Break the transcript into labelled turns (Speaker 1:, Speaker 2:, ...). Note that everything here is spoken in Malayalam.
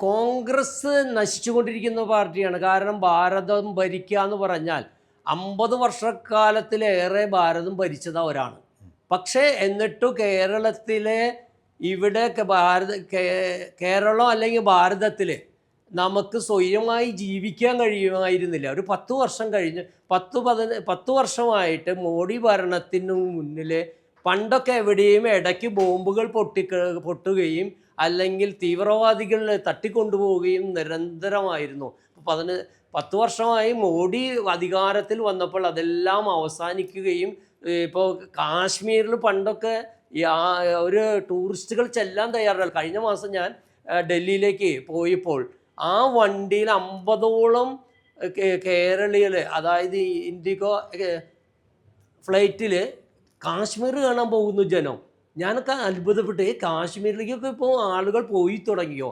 Speaker 1: കോൺഗ്രസ് നശിച്ചുകൊണ്ടിരിക്കുന്ന പാർട്ടിയാണ്. കാരണം ഭാരതം ഭരിക്കുക എന്ന് പറഞ്ഞാൽ അമ്പത് വർഷക്കാലത്തിലേറെ ഭാരതം ഭരിച്ചത് അവരാണ് പക്ഷേ എന്നിട്ടു കേരളത്തിലെ ഇവിടെ ഭാരത കേരളം അല്ലെങ്കിൽ ഭാരതത്തിൽ നമുക്ക് സ്വയമായി ജീവിക്കാൻ കഴിയുമായിരുന്നില്ല. ഒരു പത്ത് വർഷം കഴിഞ്ഞ് പത്ത് പതിന പത്ത് വർഷമായിട്ട് മോഡി ഭരണത്തിന് മുന്നിൽ പണ്ടൊക്കെ എവിടെയും ഇടയ്ക്ക് ബോംബുകൾ പൊട്ടിക്ക പൊട്ടുകയും അല്ലെങ്കിൽ തീവ്രവാദികളെ തട്ടിക്കൊണ്ടുപോവുകയും നിരന്തരമായിരുന്നു. പതിന പത്ത് വർഷമായി മോഡി അധികാരത്തിൽ വന്നപ്പോൾ അതെല്ലാം അവസാനിക്കുകയും ഇപ്പോൾ കാശ്മീരിൽ പണ്ടൊക്കെ ഒരു ടൂറിസ്റ്റുകൾ ചെല്ലാൻ തയ്യാറല്ല കഴിഞ്ഞ മാസം ഞാൻ ഡൽഹിയിലേക്ക് പോയപ്പോൾ ആ വണ്ടിയിൽ അമ്പതോളം കേരളീയർ അതായത് ഇൻഡിഗോ ഫ്ലൈറ്റിൽ കാശ്മീർ കാണാൻ പോകുന്നു ജനം. ഞാനൊക്കെ അത്ഭുതപ്പെട്ട് "ഏ, കാശ്മീരിലേക്കൊക്കെ ഇപ്പോൾ ആളുകൾ പോയി തുടങ്ങിയോ?